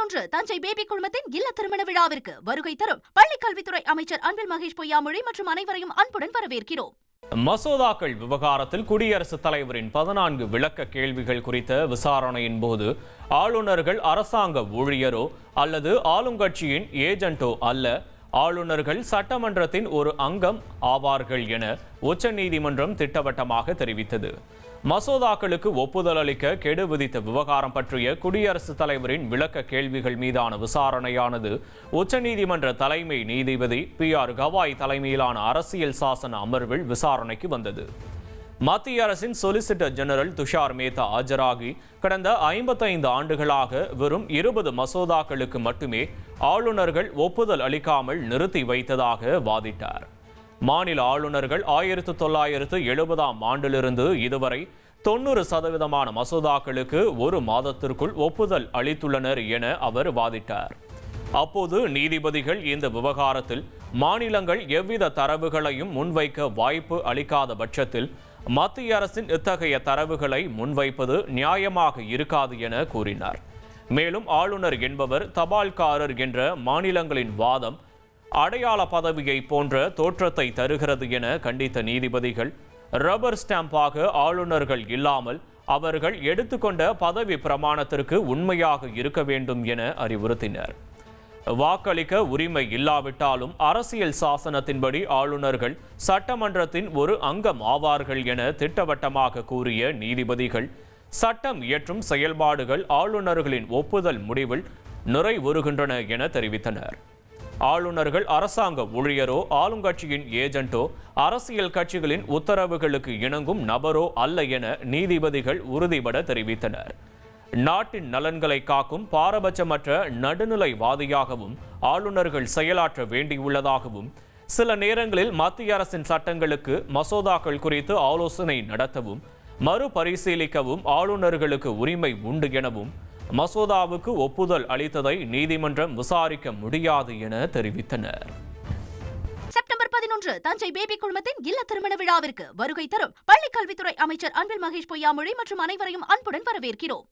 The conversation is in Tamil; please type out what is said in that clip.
பதினொன்று தஞ்சை பேபி குழுமத்தின் இல்ல திருமண விழாவிற்கு வருகை தரும் பள்ளிக் கல்வித்துறை அமைச்சர் அன்பில் மகேஷ் பொய்யாமொழி மற்றும் அனைவரையும் அன்புடன் வரவேற்கிறோம். மசோதாக்கள் விவகாரத்தில் குடியரசுத் தலைவரின் பதினான்கு விளக்க கேள்விகள் குறித்த விசாரணையின் போது ஆளுநர்கள் அரசாங்க ஊழியரோ அல்லது ஆளுங்கட்சியின் ஏஜென்ட்டோ அல்ல ஆளுநர்கள் சட்டமன்றத்தின் ஒரு அங்கம் ஆவார்கள் என உச்சநீதிமன்றம் திட்டவட்டமாக தெரிவித்தது. மசோதாக்களுக்கு ஒப்புதல் அளிக்க கெடு விதித்த விவகாரம் பற்றிய குடியரசுத் தலைவரின் விளக்க கேள்விகள் மீதான விசாரணையானது உச்சநீதிமன்ற தலைமை நீதிபதி பி ஆர் கவாய் தலைமையிலான அரசியல் சாசன அமர்வில் விசாரணைக்கு வந்தது. மத்திய அரசின் சொலிசிட்டர் ஜெனரல் துஷார் மேத்தா ஆஜராகி கடந்த ஐம்பத்தைந்து ஆண்டுகளாக வெறும் இருபது மசோதாக்களுக்கு மட்டுமே ஆளுநர்கள் ஒப்புதல் அளிக்காமல் நிறுத்தி வைத்ததாக வாதிட்டார். மாநில ஆளுநர்கள் ஆயிரத்து தொள்ளாயிரத்து எழுபதாம் ஆண்டிலிருந்து இதுவரை தொண்ணூறு சதவீதமான மசோதாக்களுக்கு ஒரு மாதத்திற்குள் ஒப்புதல் அளித்துள்ளனர் என அவர் வாதிட்டார். அப்போது நீதிபதிகள் இந்த விவகாரத்தில் மாநிலங்கள் எவ்வித தரவுகளையும் முன்வைக்க வாய்ப்பு அளிக்காத பட்சத்தில் மத்திய அரசின் இத்தகைய தரவுகளை முன்வைப்பது நியாயமாக இருக்காது என கூறினார். மேலும் ஆளுநர் என்பவர் தபால்காரர் என்ற மாநிலங்களின் வாதம் அடையாள பதவியை போன்ற தோற்றத்தை தருகிறது என கண்டித்த நீதிபதிகள் ரப்பர் ஸ்டாம்பாக ஆளுநர்கள் இல்லாமல் அவர்கள் எடுத்துக்கொண்ட பதவி பிரமாணத்திற்கு உண்மையாக இருக்க வேண்டும் என அறிவுறுத்தினர். வாக்களிக்க உரிமை இல்லாவிட்டாலும் அரசியல் சாசனத்தின்படி ஆளுநர்கள் சட்டமன்றத்தின் ஒரு அங்கம் ஆவார்கள் என திட்டவட்டமாக கூறிய நீதிபதிகள் சட்டம் இயற்றும் செயல்பாடுகள் ஆளுநர்களின் ஒப்புதல் முடிவில் நிறைவுறுகின்றன என தெரிவித்தனர். ஆளுநர்கள் அரசாங்க ஊழியரோ ஆளுங்கட்சியின் ஏஜென்ட்டோ அரசியல் கட்சிகளின் உத்தரவுகளுக்கு இணங்கும் நபரோ அல்ல என நீதிபதிகள் உறுதிபட தெரிவித்தனர். நாட்டின் நலன்களை காக்கும் பாரபட்சமற்ற நடுநிலைவாதியாகவும் ஆளுநர்கள் செயலாற்ற வேண்டியுள்ளதாகவும் சில நேரங்களில் மத்திய அரசின் சட்டங்களுக்கு மசோதாக்கள் குறித்து ஆலோசனை நடத்தவும் மறுபரிசீலிக்கவும் ஆளுநர்களுக்கு உரிமை உண்டு எனவும் மசோதாவுக்கு ஒப்புதல் அளித்ததை நீதிமன்றம் விசாரிக்க முடியாது என தெரிவித்தனர். செப்டம்பர் பதினொன்று தஞ்சை பேபி குழுமத்தின் இல்ல திருமண விழாவிற்கு வருகை தரும் பள்ளிக் கல்வித்துறை அமைச்சர் அன்பில் மகேஷ் பொய்யாமொழி மற்றும் அனைவரையும் அன்புடன் வரவேற்கிறோம்.